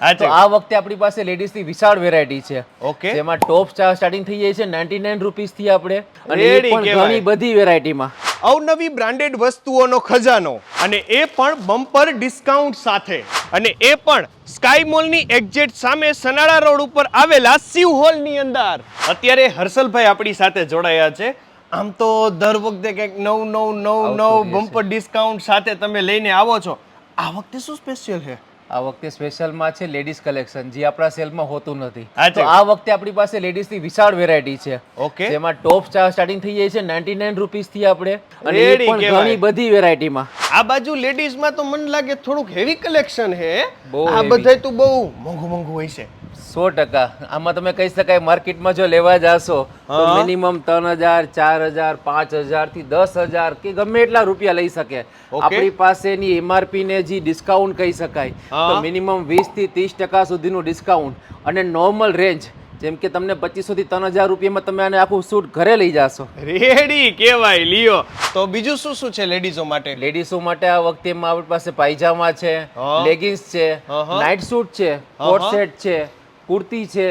તો આ વખતે આપણી પાસે લેડીઝની વિશાળ વેરાયટી છે. ઓકે. જેમાં ટોપ સ્ટાર્ટિંગ થઈ જાય છે નાઇન્ટી નાઇન રૂપીસથી આપણે. અને એ પણ ઘણી બધી વેરાયટીમાં અવનવી બ્રાન્ડેડ વસ્તુઓનો ખજાનો અને એ પણ બમ્પર ડિસ્કાઉન્ટ સાથે. અને એ પણ સ્કાય મોલની એક્ઝેટ સામે સનાળા રોડ ઉપર આવેલા શિવ હોલની અંદર. અત્યારે હર્ષલભાઈ આપણી સાથે જોડાયા છે. આમ તો દર વખતે કંઈક નવ નવ નવ નવ બમ્પર ડિસ્કાઉન્ટ સાથે તમે લઈને આવો છો. આ વખતે શું સ્પેશિયલ છે? આ વખતે સ્પેશિયલમાં છે લેડીઝ કલેક્શન જે આપણા સેલમાં હોતું નથી. તો આ વખતે આપણી પાસે લેડીઝની વિશાળ વેરાયટી છે. ઓકે. જેમાં ટોપ સ્ટાર્ટિંગ થઈ જાય છે નાઇન્ટી નાઇન રૂપીસથી આપણે. અને એ પણ ઘણી બધી વેરાયટીમાં આ બાજુ લેડીઝમાં તો મને લાગે થોડુંક હેવી કલેક્શન છે. બહુ આ બધાય તો બહુ મોંઘું મોંઘું હોય છે. સો ટકા. આમાં તમે કહી શકાય માર્કેટમાં જો લેવા જાશો તો મિનિમમ ત્રણ હજાર ચાર હજાર પાંચ હજારથી દસ હજાર કે ગમે એટલા રૂપિયા લઈ શકે. આપણી પાસેની એમઆરપી ને જે ડિસ્કાઉન્ટ કહી શકાય તો મિનિમમ વીસથી ત્રીસ ટકા સુધીનું ડિસ્કાઉન્ટ અને નોર્મલ રેન્જ જેમ કે તમને પચીસો થી ત્રણ હજાર રૂપિયામાં તમે આને આખું સૂટ ઘરે લઈ જાશો. રેડી કેવાય લિયો. તો બીજું શું શું છે લેડીઝો માટે? લેડીઝો માટે આ વખતે આપણી પાસે પાયજામા છે લેગિંગ્સ છે. નાઇટ સૂટ છે કોટ સેટ છે કુર્તી છે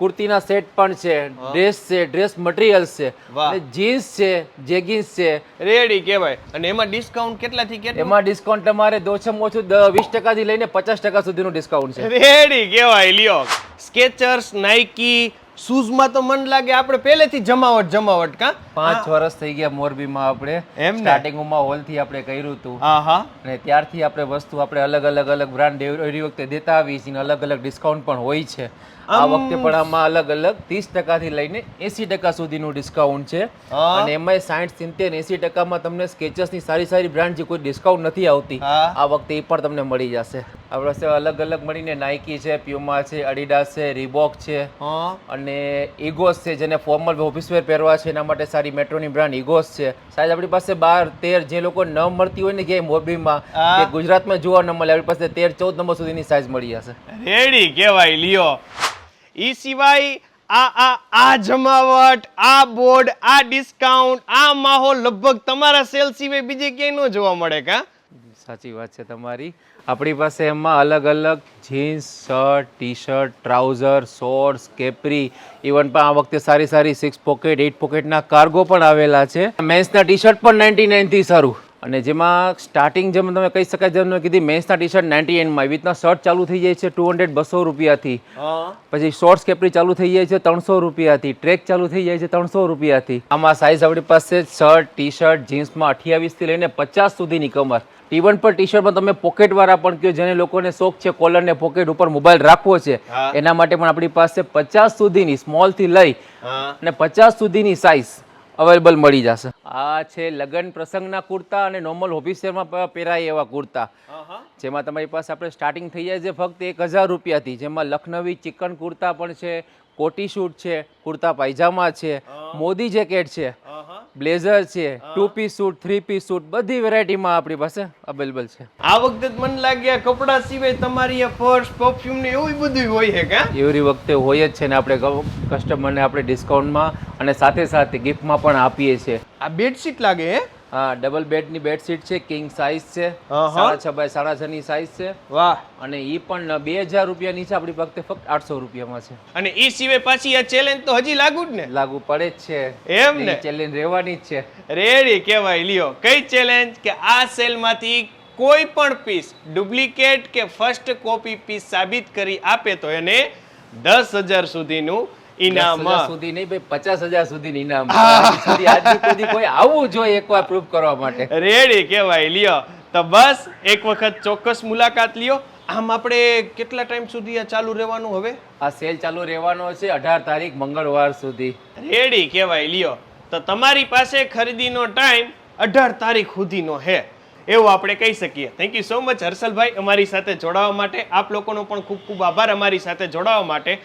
કુર્તીના સેટ પણ છે ડ્રેસ છે ડ્રેસ મટીરિયલ્સ છે અને જીન્સ છે જેગિન્સ છે. રેડી કહેવાય. અને એમાં ડિસ્કાઉન્ટ કેટલાથી કેટલું? એમાં ડિસ્કાઉન્ટ તમારે ઓછામાં ઓછું વીસ ટકાથી લઈને પચાસ ટકા સુધીનું ડિસ્કાઉન્ટ છે. રેડી કહેવાય લ્યો. સ્કેચર્સ નાઇકી શૂઝમાં તો મન લાગે આપણે પહેલેથી જમાવટ જમાવટ કા? પાંચ વર્ષ થઈ ગયા મોરબીમાં આપણે. એમ? સ્ટાર્ટિંગમાં હોલથી આપણે કર્યું હતું. હા અને ત્યારથી આપણે વસ્તુ આપણે અલગ અલગ અલગ બ્રાન્ડ એવી વખતે દેતા આવી છીએ અલગ અલગ ડિસ્કાઉન્ટ પણ હોય છે. આ વખતે પણ આમાં અલગ અલગ ત્રીસ ટકાથી લઈને એસી ટકા સુધીનું ડિસ્કાઉન્ટ છે. અને એમાંય સાઠ સિત્તેર એસી ટકામાં તમને સ્કેચર્સની સારી સારી બ્રાન્ડ જે કોઈ ડિસ્કાઉન્ટ નથી આવતી આ વખતે એ પણ તમને મળી જશે. આપણા પાસે અલગ અલગ મળીને નાઇકી છે પ્યુમા છે અડીડાસ છે રીબોક છે. હા. અને ઇગોસ છે જેને ફોર્મલ ઓફિસ વેર પહેરવા છે એના માટે સારી મેટ્રોની બ્રાન્ડ ઇગોસ છે. સાહેબ આપણી પાસે બાર તેર જે લોકો ન મળતી હોય ને ક્યાંય મોરબીમાં ગુજરાતમાં જોવા ન મળે આપણી પાસે તેર ચૌદ નંબર સુધીની સાઇઝ મળી જશે. રેડી કેવાય લ્યો. ઈ સિવાય આ આ આ જમાવટ આ બોર્ડ આ ડિસ્કાઉન્ટ આ માહોલ લગભગ તમારા સેલ સિવાય બીજે ક્યાંય ન જોવા મળે કા? સાચી વાત છે તમારી. આપણી પાસે એમાં અલગ અલગ jeans shirt T shirt trouser shorts capri even પણ આ વખતે સારી સારી સિક્સ પોકેટ એઇટ પોકેટના કાર્ગો પણ આવેલા છે. મેન્સના ટી શર્ટ પણ નાઇન્ટી નાઇનથી સારું અને જેમાં સ્ટાર્ટિંગ જેમ તમે કહી શકાય જેમ કીધી મેન્સના ટી શર્ટ નાઇન્ટી એવી રીતના શર્ટ ચાલુ થઈ જાય છે ટુ હંડ્રેડ બસો રૂપિયાથી. પછી શોર્ટ્સ કેપરી ચાલુ થઈ જાય છે ત્રણસો રૂપિયાથી. ટ્રેક ચાલુ થઈ જાય છે ત્રણસો રૂપિયાથી. આમાં સાઇઝ આપણી પાસે શર્ટ ટી શર્ટ જીન્સમાં અઠ્યાવીસથી લઈને પચાસ સુધીની કમર. ટી વન પર ટી શર્ટમાં તમે પોકેટ વાળા પણ કહો જેને લોકોને શોખ છે કોલર ને પોકેટ ઉપર મોબાઈલ રાખવો છે એના માટે પણ આપણી પાસે પચાસ સુધીની સ્મોલથી લઈ અને પચાસ સુધીની સાઇઝ અવેલેબલ મળી જશે. આ છે લગ્ન પ્રસંગના કુર્તા અને નોર્મલ ઓફિસરમાં પહેરાય એવા કુર્તા. જેમાં તમારી પાસે આપણે સ્ટાર્ટિંગ થઈ જાય છે ફક્ત એક હજાર રૂપિયાથી. જેમાં લખનવી ચિકન કુર્તા પણ છે કોટી શૂટ છે કુર્તા પાયજામા છે મોદી જેકેટ છે. બ્લેઝર છે two piece suit three piece suit બધી વેરાયટીમાં આપણી પાસે અવેલેબલ છે. આ વખતે મને લાગે કપડાં કપડા સિવાય તમારી આ પર્સ પરફ્યુમ ને એવું બધું હોય છે કે? એવરી વખતે હોય જ છે ને આપણે કસ્ટમરને આપણે ડિસ્કાઉન્ટમાં અને સાથે સાથે ગિફ્ટમાં પણ આપીએ છીએ. આ બેડશીટ લાગે હે? હા ડબલ બેડની બેડશીટ છે કિંગ સાઇઝ છે. સાડા છ બાય સાડા છ ની સાઇઝ છે. વાહ. અને એ પણ બે હજાર રૂપિયા છે આપણી પાસે ફક્ત આઠસો રૂપિયામાં છે. અને એ સિવાય પાછી આ ચેલેન્જ તો હજી લાગુ જ ને? લાગુ પડે જ છે. એમ ને? ચેલેન્જ રહેવાની જ છે. રેડી કહેવાય લ્યો. કઈ ચેલેન્જ કે આ સેલમાંથી કોઈ પણ પીસ ડુપ્લિકેટ કે ફર્સ્ટ કોપી પીસ સાબિત કરી આપે તો એને દસ હજાર સુધીનું ઇનામ સુધી નહીં ભાઈ પચાસ હજાર સુધી ઇનામ. સુધી કોઈ આવવું જોઈએ એકવાર પ્રૂફ કરવા માટે. રેડી કેવાય લ્યો. તો બસ એક વખત ચોક્કસ મુલાકાત લ્યો. આમ આપણે કેટલા ટાઈમ સુધી આ ચાલુ રહેવાનું હવે? આ સેલ ચાલુ રહેવાનો છે અઢાર તારીખ મંગળવાર સુધી. રેડી કહેવાય લ્યો. તો તમારી પાસે ખરીદીનો ટાઈમ અઢાર તારીખ સુધીનો હે એવું આપણે કહી શકીએ. થેન્ક યુ સો મચ હર્ષલભાઈ અમારી સાથે જોડાવા માટે. આપ લોકોનો પણ ખૂબ ખૂબ આભાર અમારી સાથે જોડાવા માટે.